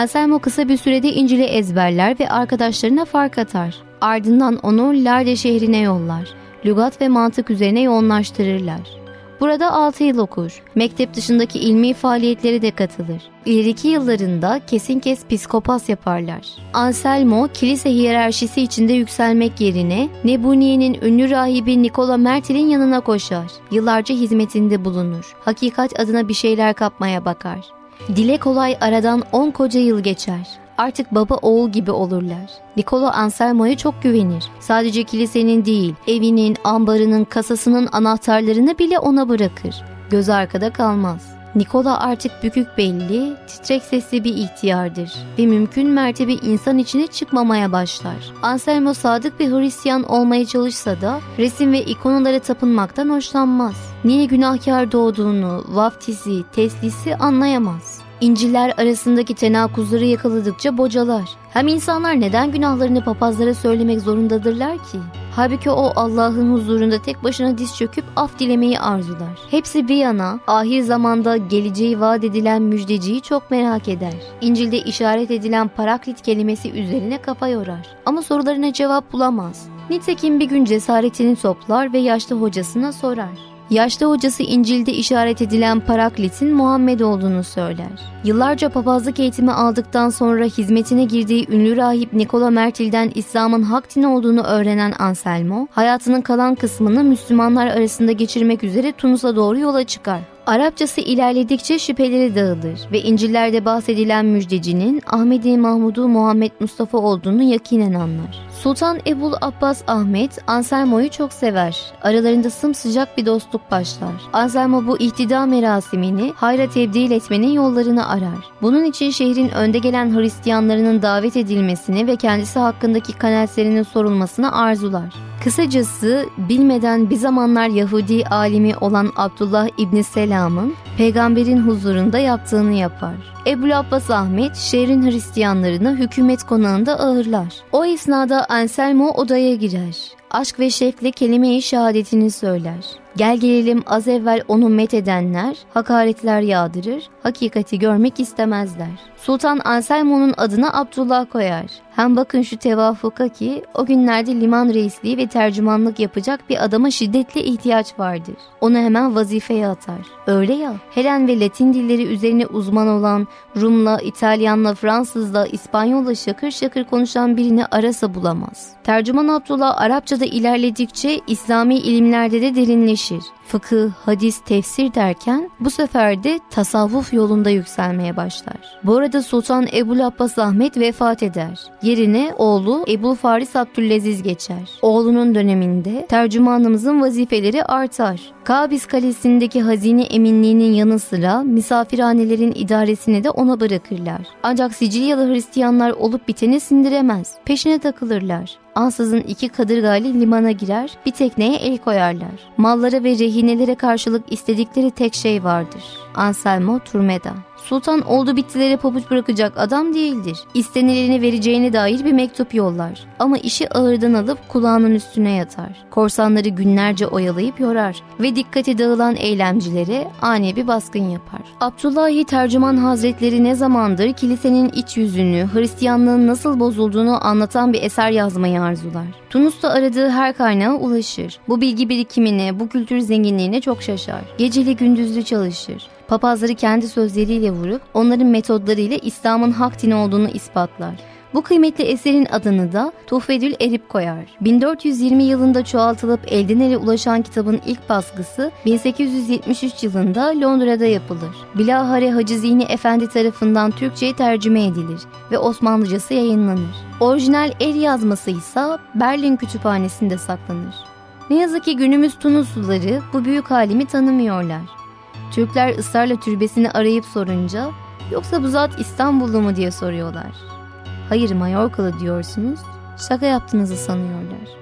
Anselmo kısa bir sürede İncil'i ezberler ve arkadaşlarına fark atar. Ardından onu Larde şehrine yollar. Lügat ve mantık üzerine yoğunlaştırırlar. Burada 6 yıl okur. Mektep dışındaki ilmi faaliyetlere de katılır. İleriki yıllarında kesin kes psikopas yaparlar. Anselmo, kilise hiyerarşisi içinde yükselmek yerine Nebuniye'nin ünlü rahibi Nikola Mertel'in yanına koşar. Yıllarca hizmetinde bulunur. Hakikat adına bir şeyler kapmaya bakar. Dile kolay aradan 10 koca yıl geçer. Artık baba oğul gibi olurlar. Nikola Anselmo'ya çok güvenir. Sadece kilisenin değil, evinin, ambarının, kasasının anahtarlarını bile ona bırakır. Göz arkada kalmaz. Nikola artık bükük belli, titrek sesli bir ihtiyardır ve mümkün mertebe insan içine çıkmamaya başlar. Anselmo sadık bir Hristiyan olmaya çalışsa da resim ve ikonalara tapınmaktan hoşlanmaz. Niye günahkar doğduğunu, vaftizi, teslisi anlayamaz. İnciller arasındaki tenakuzları yakaladıkça bocalar. Hem insanlar neden günahlarını papazlara söylemek zorundadırlar ki? Halbuki o Allah'ın huzurunda tek başına diz çöküp af dilemeyi arzular. Hepsi bir yana ahir zamanda geleceği vaat edilen müjdeciyi çok merak eder. İncil'de işaret edilen paraklit kelimesi üzerine kafa yorar. Ama sorularına cevap bulamaz. Nitekim bir gün cesaretini toplar ve yaşlı hocasına sorar. Yaşlı hocası İncil'de işaret edilen Paraklit'in Muhammed olduğunu söyler. Yıllarca papazlık eğitimi aldıktan sonra hizmetine girdiği ünlü rahip Nikola Mertil'den İslam'ın hak dini olduğunu öğrenen Anselmo, hayatının kalan kısmını Müslümanlar arasında geçirmek üzere Tunus'a doğru yola çıkar. Arapçası ilerledikçe şüpheleri dağılır ve İncil'lerde bahsedilen müjdecinin Ahmedi Mahmudu Muhammed Mustafa olduğunu yakinen anlar. Sultan Ebul Abbas Ahmet Anselmo'yu çok sever. Aralarında sımsıcak bir dostluk başlar. Anselmo bu ihtida merasimini hayra tebdil etmenin yollarını arar. Bunun için şehrin önde gelen Hristiyanlarının davet edilmesini ve kendisi hakkındaki kanaatlerinin sorulmasını arzular. Kısacası bilmeden bir zamanlar Yahudi alimi olan Abdullah İbni Selam'ın peygamberin huzurunda yaptığını yapar. Ebu Abbas Ahmet şehrin Hristiyanlarını hükümet konağında ağırlar. O esnada Anselmo odaya girer. Aşk ve şevkle kelime-i şehadetini söyler. Gel gelelim az evvel onu met edenler hakaretler yağdırır, hakikati görmek istemezler. Sultan Anselmo'nun adına Abdullah koyar. Hem bakın şu tevafuka ki o günlerde liman reisliği ve tercümanlık yapacak bir adama şiddetli ihtiyaç vardır. Onu hemen vazifeye atar. Öyle ya, Helen ve Latin dilleri üzerine uzman olan Rumla, İtalyanla, Fransızla, İspanyolla şakır şakır konuşan birini arasa bulamaz. Tercüman Abdullah Arapçada ilerledikçe İslami ilimlerde de derinleşir. Fıkıh, hadis, tefsir derken bu sefer de tasavvuf yolunda yükselmeye başlar. Bu arada Sultan Ebu Abbas Ahmet vefat eder. Yerine oğlu Ebu Faris Abdülaziz geçer. Oğlunun döneminde tercümanımızın vazifeleri artar. Kabis Kalesi'ndeki hazine eminliğinin yanı sıra misafirhanelerin idaresini de ona bırakırlar. Ancak Sicilyalı Hristiyanlar olup biteni sindiremez. Peşine takılırlar. Ansızın iki kadırgayla limana girer, bir tekneye el koyarlar. Mallara ve rehinelere karşılık istedikleri tek şey vardır. Anselmo Turmeda. Sultan oldu bittilere pabuç bırakacak adam değildir. İstenileni vereceğine dair bir mektup yollar. Ama işi ağırdan alıp kulağının üstüne yatar. Korsanları günlerce oyalayıp yorar ve dikkati dağılan eylemcilere ani bir baskın yapar. Abdullahi Tercüman Hazretleri ne zamandır kilisenin iç yüzünü, Hristiyanlığın nasıl bozulduğunu anlatan bir eser yazmayı arzular. Tunus'ta aradığı her kaynağa ulaşır. Bu bilgi birikimine, bu kültür zenginliğine çok şaşar. Geceli gündüzlü çalışır. Papazları kendi sözleriyle vurup onların metodlarıyla İslam'ın hak dini olduğunu ispatlar. Bu kıymetli eserin adını da Tuhfedül Erip koyar. 1420 yılında çoğaltılıp elden ulaşan kitabın ilk baskısı 1873 yılında Londra'da yapılır. Bilahare Hacı Zihni Efendi tarafından Türkçe'ye tercüme edilir ve Osmanlıcası yayınlanır. Orijinal el yazması ise Berlin Kütüphanesi'nde saklanır. Ne yazık ki günümüz Tunusluları bu büyük halimi tanımıyorlar. Türkler ısrarla türbesini arayıp sorunca yoksa bu zat İstanbullu mu diye soruyorlar. Hayır Mallorcalı diyorsunuz, şaka yaptığınızı sanıyorlar.